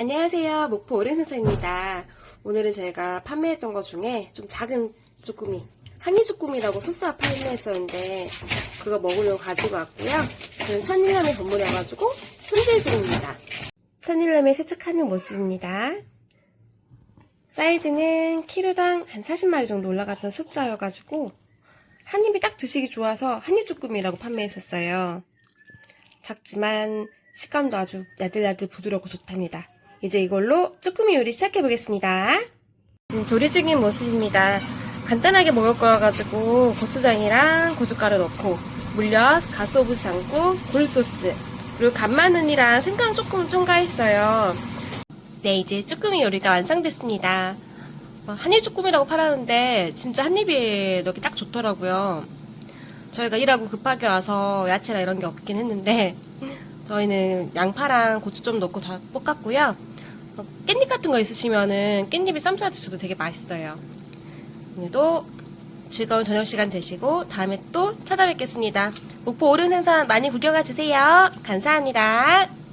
안녕하세요. 목포 오렌센서입니다. 오늘은 제가 판매했던 것 중에 좀 작은 쭈꾸미, 한입 쭈꾸미라고 소스와 판매했었는데 그거 먹으려고 가지고 왔고요. 저는 천일남에 건물이어가지고 손질 중입니다. 천일남에 세척하는 모습입니다. 사이즈는 키로당 한 40마리 정도 올라갔던 소자여가지고 한 입이 딱 드시기 좋아서 한입 쭈꾸미라고 판매했었어요. 작지만 식감도 아주 야들야들 부드럽고 좋답니다. 이제 이걸로 쭈꾸미 요리 시작해 보겠습니다. 지금 조리 중인 모습입니다. 간단하게 먹을 거여가지고 고추장이랑 고춧가루 넣고 물엿, 가스오브 장국, 굴소스 그리고 간마늘이랑 생강 조금 첨가했어요. 네, 이제 쭈꾸미 요리가 완성됐습니다. 어, 한입 쭈꾸미라고 팔았는데 진짜 한 입에 넣기 딱 좋더라고요. 저희가 일하고 급하게 와서 야채나 이런 게 없긴 했는데 저희는 양파랑 고추 좀 넣고 다 볶았고요. 어, 깻잎 같은 거 있으시면은 깻잎이 쌈싸 드셔도 되게 맛있어요. 오늘도 즐거운 저녁 시간 되시고 다음에 또 찾아뵙겠습니다. 목포 오른 생선 많이 구경해 주세요. 감사합니다.